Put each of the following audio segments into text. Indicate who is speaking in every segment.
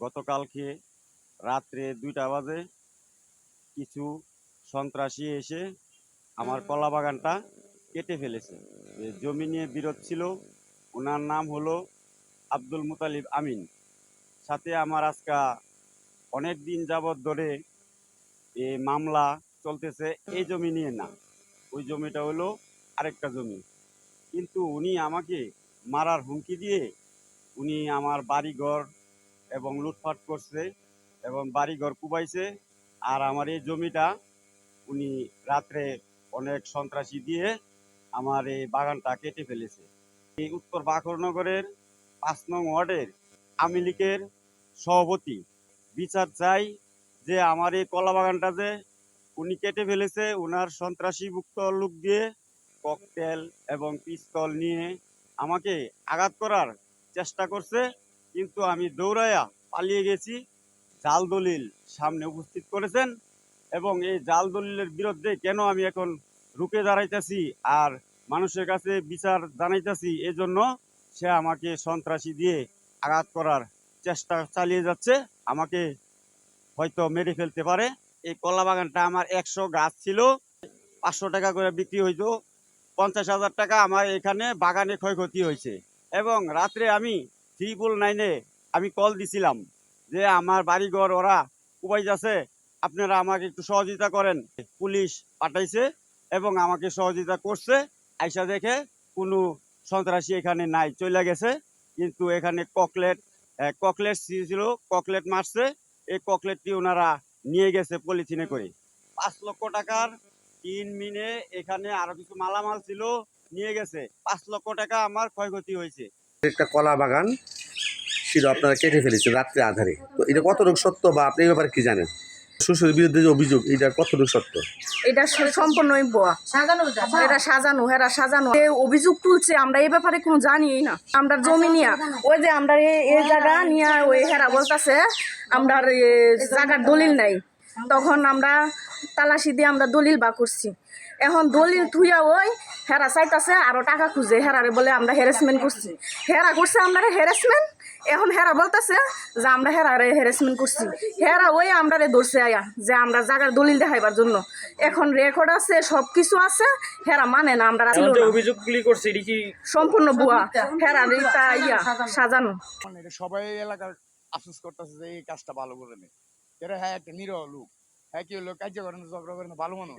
Speaker 1: গতকালকে রাত্রে দুইটা বাজে কিছু সন্ত্রাসী এসে আমার কলা বাগানটা কেটে ফেলেছে। জমি নিয়ে বিরোধ ছিল, ওনার নাম হলো আব্দুল মুতালিব আমিন। সাথে আমার আজকা অনেক দিন যাবৎ ধরে এ মামলা চলতেছে এই জমি নিয়ে না, ওই জমিটা হলো আরেকটা জমি। কিন্তু উনি আমাকে মারার হুমকি দিয়ে উনি আমার বাড়িঘর এবং লুটপাট করছে এবং বাড়িঘর কুবাইছে। আর আমার এই জমিটা উনি রাত্রে অনেক সন্ত্রাসী দিয়ে আমার এই বাগানটা কেটে ফেলেছে। এই উত্তর বাকরনগরের পাঁচ নং ওয়ার্ডের আওয়ামী লীগের সভাপতি বিচার চাই যে আমার এই কলা বাগানটা যে উনি কেটে ফেলেছে ওনার সন্ত্রাসী মুক্ত লোক দিয়ে ককটেল এবং পিস্তল নিয়ে আমাকে আঘাত করার চেষ্টা করছে। কিন্তু আমি দৌড়াইয়া পালিয়ে গেছি জাল দলিল সামনে উপস্থিত করেছেন এবং এই জাল দলিলের বিরুদ্ধে কেন আমি এখন রুখে দাঁড়াইতেছি আর মানুষের কাছে বিচার জানাইতেছি এজন্য সে আমাকে সন্ত্রাসী দিয়ে আঘাত করার চেষ্টা চালিয়ে যাচ্ছে, আমাকে হয়তো মেরে ফেলতে পারে। এই কলা বাগানটা আমার একশো গাছ ছিল, পাঁচশো টাকা করে বিক্রি হইতো, পঞ্চাশ হাজার টাকা আমার এখানে বাগানে ক্ষয়ক্ষতি হয়েছে। এবং রাত্রে আমি ট্রিপল নাইনে আমি কল দিছিলাম যে আমার বাড়িঘর ওরা কুবাই যাচ্ছে, আপনারা আমাকে একটু সহযোগিতা করেন। পুলিশ পাঠাইছে এবং আমাকে সহযোগিতা করছে, আইসা দেখে কোনো সন্ত্রাসী এখানে নাই চলে গেছে। কিন্তু এখানে ককলেট ককলেট ছিল ককলেট মারছে, এই ককলেটটি ওনারা নিয়ে গেছে পলিথিনে করে। পাঁচ লক্ষ টাকার তিন মিনে এখানে আরও কিছু মালামাল ছিল, নিয়ে গেছে। পাঁচ লক্ষ টাকা আমার ক্ষয়ক্ষতি হয়েছে।
Speaker 2: একটা কলা বাগান ছিল আপনারা কেটে ফেলেছেন রাত্রে আধারে। তো এটা কতটুকু সত্য বা আপনি এই ব্যাপারে কি জানেন? শ্বশুরের বিরুদ্ধে যে অভিযোগ এটা কতটুকু সত্য?
Speaker 3: এটা সম্পূর্ণই বোয়া এটা সাজানো হেরা সাজানো। যে অভিযোগ তুলছে আমরা এই ব্যাপারে কোনো জানি না। আমরা জমি নিয়ে ওই যে আমরা এই- এই জায়গা নিয়ে ওই হেরা বলতেছে আমরা জায়গার দলিল নাই। তখন আমরা তালাশি দিয়ে আমরা দলিল বা করছি। এখন দলিল থুইয়া ওই হেরা চাইতাছে আরও টাকা খুঁজে। হেরারে বলে আমরা হ্যারাসমেন্ট করছি। হেরা করছে আমরা হ্যারাসমেন্ট এখন হেরা বলতেছে যে আমরা হেরারে হ্যারাসমেন্ট করছি। হেরা ওই আমরা রে ধরছে আয়া যে আমরা জায়গার দলিল দেখাইবার জন্য। এখন রেকর্ড আছে সব কিছু আছে হেরা মানে না আমরা।
Speaker 4: অভিযোগগুলি করছে এটি কি
Speaker 3: সম্পূর্ণ বুয়া হেরা রিতা ইয়া সাজানো।
Speaker 5: মানে সবাই এলাকার আফসোস করতেছে যে এই কাজটা ভালো করে নেই। এরা হ্যাঁ একটা নিরহ লোক। হ্যাঁ কি হলো? কার্য করেন ঝগড়া করেন ভালো মানুষ।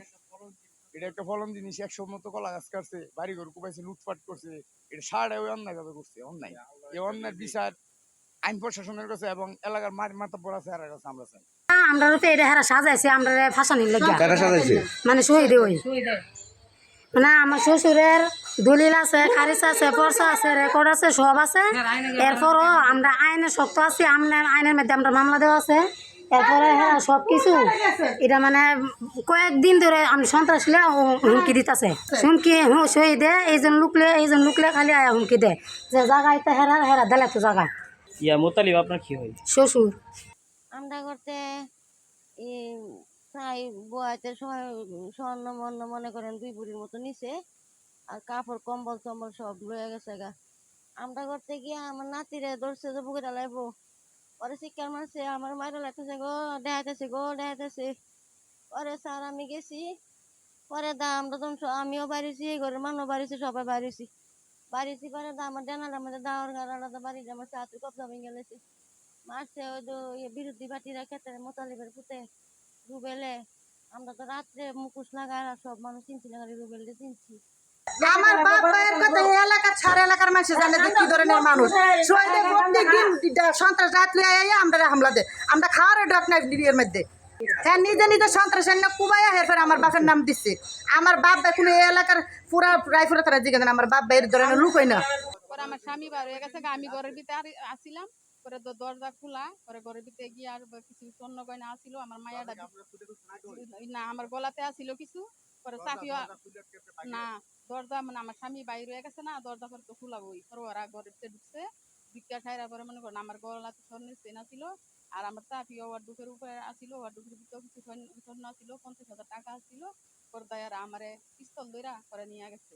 Speaker 5: এটা একটা ফলন জিনিস একশো মতো কলা গাছ কাটছে বাড়ি ঘর কুপাইছে লুটপাট করছে এটা সারা ওই অন্যায় ভাবে করছে অন্যায়। এই অন্যায় বিচার আইন প্রশাসনের কাছে এবং এলাকার মার মাথা পড়া আছে আর কাছে আমরা চাই।
Speaker 6: আমরা তো এটা হেরা সাজাইছে আমরা ফাঁসানির লেগে মানে শহীদ ওই। মানে আমার শ্বশুরের দলিল আছে খারিজ আছে পর্চা আছে রেকর্ড আছে সব আছে। এরপরও আমরা আইনে শক্ত আছি আমরা আইনের মধ্যে আমরা মামলা দেওয়া আছে। এরপরে হ্যাঁ সব কিছু এটা মানে কয়েকদিন ধরে আমি সন্ত্রাস লে হুমকি দিতেছে। হুমকি সই দে এইজন লুকলে এইজন লুকলে খালি আয়া হুমকি দে যে জায়গায় তো হেরা হেরা দিলে তো জায়গা
Speaker 4: ইয়া মোতালিব আপনার কি হয়?
Speaker 6: শ্বশুর।
Speaker 7: আমরা করতে প্রায় বয়াতে স্বর্ণ মর্ণ মনে করেন দুই বুড়ির মতো নিছে আর কাপড় কম্বল টম্বল সব লয়ে গেছে গা। আমরা করতে গিয়ে আমার নাতিরে ধরছে যে বুকে ডালাইবো পরে শিক্ষার মারছে আমার মায়ের লাগতেছে গো, দেখাইতেছে গো, দেখাইতেছে। পরে স্যার, আমি গেছি। পরে দা, আমরা স- আমিও বাড়িছি, এই ঘরের মানুষ বাড়িছি, সবাই বাড়িছি। বাড়িছি পরে দা, আমার জানালার মধ্যে দাওয়ার গাড়াটা বাড়ি আমার চাতু কবজা ভেঙে গেছে মারছে ওই তো বিরোধী পার্টিরা ক্ষেত্রে মোতালিবের পুতে, রুবেলে। আমরা তো রাত্রে মুখোশ আর সব মানুষ চিনছি না, খালি রুবেলকে চিনছি।
Speaker 8: আমার বাপ মায়ের কথা ছাড় এলাকার মানুষ জানে যে কি ধরনের মানুষ। শহীদের প্রত্যেক দিন সন্ত্রাস রাত লিয়ে আমরা হামলা দে আমরা খাওয়ার ডক নাই এর মধ্যে। হ্যাঁ নিজে নিজে সন্ত্রাসের না কুবাইয়া হেরফের আমার বাপের নাম দিচ্ছে আমার বাপ এখন এই এলাকার পুরা রায়পুরা তারা জিজ্ঞাসা আমার বাপ এর ধরনের লোক হয় না।
Speaker 9: পরে আমার স্বামী বার হয়ে গেছে আমি ঘরের ভিতরে আর- আসিলাম। পরে দরজা খোলা পরে ঘরের ভিতরে গিয়ে আর কিছু স্বর্ণ গয়না আসিল আমার মায়াটা না আমার গলাতে আসিল কিছু। পরে চাকরি না দরজা মানে আমার স্বামী বাইরে হয়ে গেছে না দরজা পরে তো খোলাবই পরে ওরা ঢুকছে ভিক্ষা খাইরা পরে মনে করেন আমার গলাতে স্বর্ণের চেন আসিল আর আমার চাকরি ওয়ার দুঃখের উপরে আসিল ওয়ার দুঃখের ভিতরে কিছু স্বর্ণ স্বর্ণ আসিল পঞ্চাশ হাজার টাকা আসিল পরে তাই আর আমারে পিস্তল দইরা পরে নিয়ে গেছে।